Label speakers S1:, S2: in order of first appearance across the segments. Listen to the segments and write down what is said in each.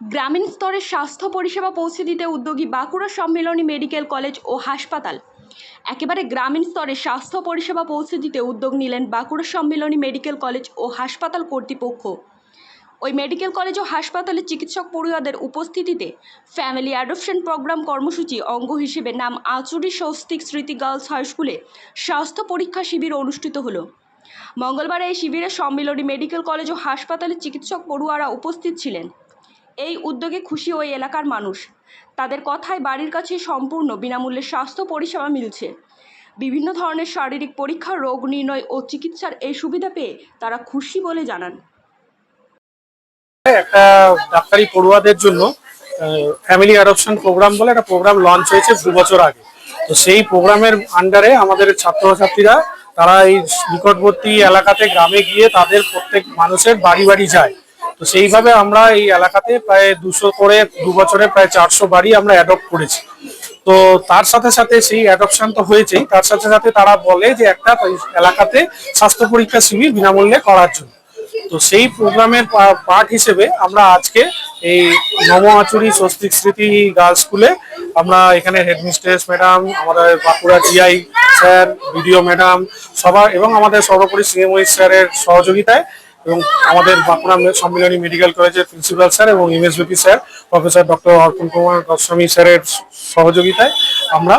S1: গ্রামীণ স্তরে স্বাস্থ্য পরিষেবা পৌঁছে দিতে উদ্যোগী বাঁকুড়া সম্মেলনী মেডিকেল কলেজ ও হাসপাতাল। একেবারে গ্রামীণ স্তরে স্বাস্থ্য পরিষেবা পৌঁছে দিতে উদ্যোগ নিলেন বাঁকুড়া সম্মেলনী মেডিকেল কলেজ ও হাসপাতাল কর্তৃপক্ষ। ওই মেডিকেল কলেজ ও হাসপাতালে চিকিৎসক পড়ুয়াদের উপস্থিতিতে ফ্যামিলি অ্যাডপশন প্রোগ্রাম কর্মসূচি অঙ্গ হিসেবে নাম আচুরি স্বস্তিক স্মৃতি গার্লস হাই স্কুলে স্বাস্থ্য পরীক্ষা শিবির অনুষ্ঠিত হলো। মঙ্গলবার এই শিবিরে সম্মিলনী মেডিকেল কলেজ ও হাসপাতালে চিকিৎসক পড়ুয়ারা উপস্থিত ছিলেন। এই উদ্যোগে খুশি ওই এলাকার মানুষ। তাদের কথায় বাড়ির কাছে সম্পূর্ণ, বিনামূল্যে স্বাস্থ্য পরিষেবা মিলছে। বিভিন্ন ধরনের শারীরিক পরীক্ষা, রোগ নির্ণয় ও চিকিৎসার এই সুবিধা পেয়ে তারা খুশি বলে জানান।
S2: একটা ডাক্তারি পড়ুয়াদের জন্য ফ্যামিলি অ্যাডপশন প্রোগ্রাম বলে একটা প্রোগ্রাম লঞ্চ হয়েছে দু বছর আগে। তো সেই প্রোগ্রামের আন্ডারে আমাদের ছাত্রছাত্রীরা, তারা এই নিকটবর্তী এলাকাতে, গ্রামে গিয়ে তাদের প্রত্যেক মানুষের বাড়ি বাড়ি যায়। তো সেইভাবে আমরা এই এলাকাতে প্রায় দুশো করে দু বছরে প্রায় চারশো বাড়ি আমরা অ্যাডপ্ট করেছি। তো তার সাথে সাথে সেই অ্যাডপশন তো হয়েছেই। তার সাথে সাথে তারা বলে যে একটা এলাকাতে স্বাস্থ্য পরীক্ষা শিবির বিনামূল্যে করার জন্য। তো সেই প্রোগ্রামের পার্ট হিসেবে আমরা আজকে এই নম আচুরি স্বস্তিক স্মৃতি গার্লস স্কুলে আমরা এখানে হেডমিস্ট্রেস ম্যাডাম, আমাদের Bankura GI sir, BDO madam, সবার এবং আমাদের সর্বোপরি সিএমওই স্যারের সহযোগিতায় এবং আমাদের বাঁকুড়া সম্মিলনী মেডিকেল কলেজের প্রিন্সিপাল স্যার এবং MSVP sir, professor doctor Arpan Kumar Goswami স্যারের সহযোগিতায় আমরা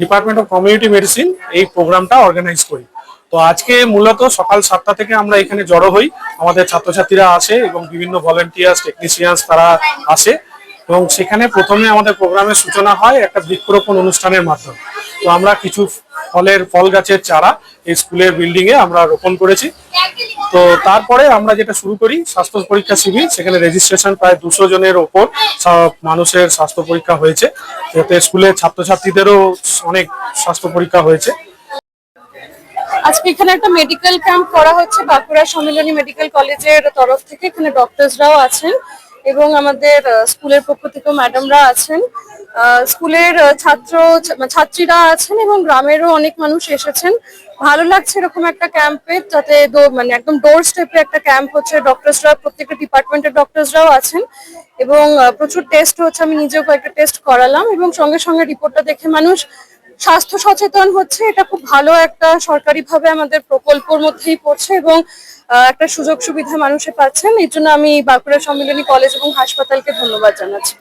S2: ডিপার্টমেন্ট অফ কমিউনিটি মেডিসিন এই প্রোগ্রামটা অর্গানাইজ করি। তো আজকে মূলত সকাল সাতটা থেকে আমরা এখানে জড়ো হই। আমাদের ছাত্রছাত্রীরা আসে এবং বিভিন্ন ভলেন্টিয়ার্স টেকনিশিয়ানস তারা আসে এবং সেখানে প্রথমে আমাদের প্রোগ্রামের সূচনা হয় একটা বৃক্ষরোপণ অনুষ্ঠানের মাধ্যমে। তো আমরা কিছু ফলের, ফল গাছের চারা এই স্কুলের বিল্ডিংয়ে আমরা রোপণ করেছি। তো তারপরে আমরা যেটা শুরু করি, স্বাস্থ্য পরীক্ষা শিবির, সেখানে রেজিস্ট্রেশন প্রায় দুশো জনের ওপর মানুষের স্বাস্থ্য পরীক্ষা হয়েছে। যাতে স্কুলের ছাত্রছাত্রীদেরও অনেক স্বাস্থ্য পরীক্ষা হয়েছে।
S3: আজকে এখানে একটা মেডিকেল ক্যাম্প করা হচ্ছে, বাঁকুড়া সম্মিলনী মেডিকেল কলেজের তরফ থেকে। এখানে ডক্টরসরাও আছেন এবং আমাদের স্কুলের পক্ষ থেকেও ম্যাডামরা আছেন। স্কুলের ছাত্র ছাত্রীরা আছেন এবং গ্রামেরও অনেক মানুষ এসেছেন। ভালো লাগছে এরকম একটা ক্যাম্পে যাতে মানে একদম ডোর স্টেপে একটা ক্যাম্প হচ্ছে। ডক্টরসরা প্রত্যেকটা ডিপার্টমেন্টের ডক্টরসরাও আছেন। এবং প্রচুর টেস্ট হচ্ছে। আমি নিজেও কয়েকটা টেস্ট করালাম এবং সঙ্গে সঙ্গে রিপোর্টটা দেখে মানুষ স্বাস্থ্য সচেতন হচ্ছে। এটা খুব ভালো একটা সরকারিভাবে আমাদের প্রকল্পর মধ্যেই পড়ছে এবং একটা সুযোগ সুবিধা মানুষে পাচ্ছেন। এই জন্য আমি বাঁকুড়া সম্মিলনী কলেজ এবং হাসপাতালকে ধন্যবাদ জানাচ্ছি।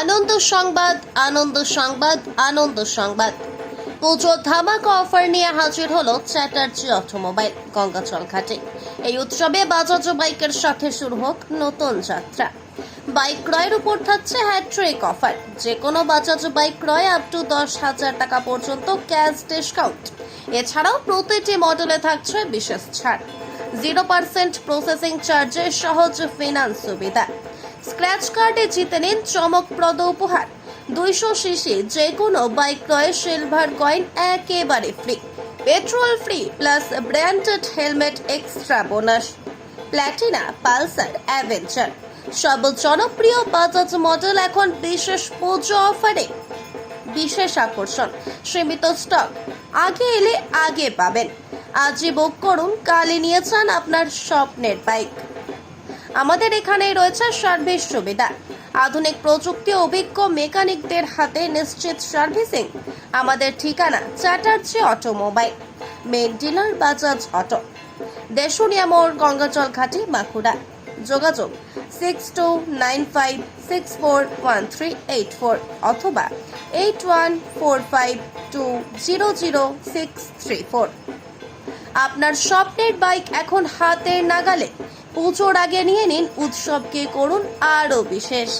S4: আনন্দ সংবাদ আনন্দ সংবাদ আনন্দ সংবাদ। পুজো ধামাকা অফার নিয়ে হাজির হলো চ্যাটার্জি অটোমোবাইল গঙ্গাচল ঘাটে। এই উৎসবে বাজাজ বাইকের সাথে শুরু হোক নতুন যাত্রা। বাইক ক্রয়ের উপর থাকছে হ্যাট্রিক অফার। যে কোনো বাজাজ বাইক ক্রয় আপ টু দশ হাজার টাকা পর্যন্ত ক্যাশ ডিসকাউন্ট। এছাড়াও প্রতিটি মডেলে থাকছে বিশেষ ছাড়। জিরো পার্সেন্ট প্রসেসিং চার্জে সহজ ফিনান্স সুবিধা। স্ক্র্যাচ কার্ডে জিতে নিন চমকপ্রদ উপহার। দুইশো সিসি, যে কোনো বাইক ক্রয়ে সিলভার কয়েন একেবারে free petrol free plus branded helmet extra bonus Platina Pulsar Avenger সব জনপ্রিয় বাজাজ মডেল এখন বিশেষ পুজো অফারে বিশেষ আকর্ষণ, সীমিত স্টক আগে এলে আগে পাবেন। আজই বুক করুন, কালই নিয়ে যান আপনার স্বপ্নের বাইক আমাদের এখানে রয়েছে সার্ভিস সুবিধা। আধুনিক প্রযুক্তি অভিজ্ঞ মেকানিকদের হাতে নিশ্চিত সার্ভিসিং। আমাদের ঠিকানা Chatterjee automobile main dealer Bajaj auto. Deshunia মোড় গঙ্গাজল ঘাটি, বাঁকুড়া। যোগাযোগ six two nine five six four one three eight four অথবা eight one four five two zero zero six three four. আপনার স্বপ্নের বাইক এখন হাতের নাগালে পুজোর আগে নিয়ে নিন উৎসবকে করুন আরও বিশেষ।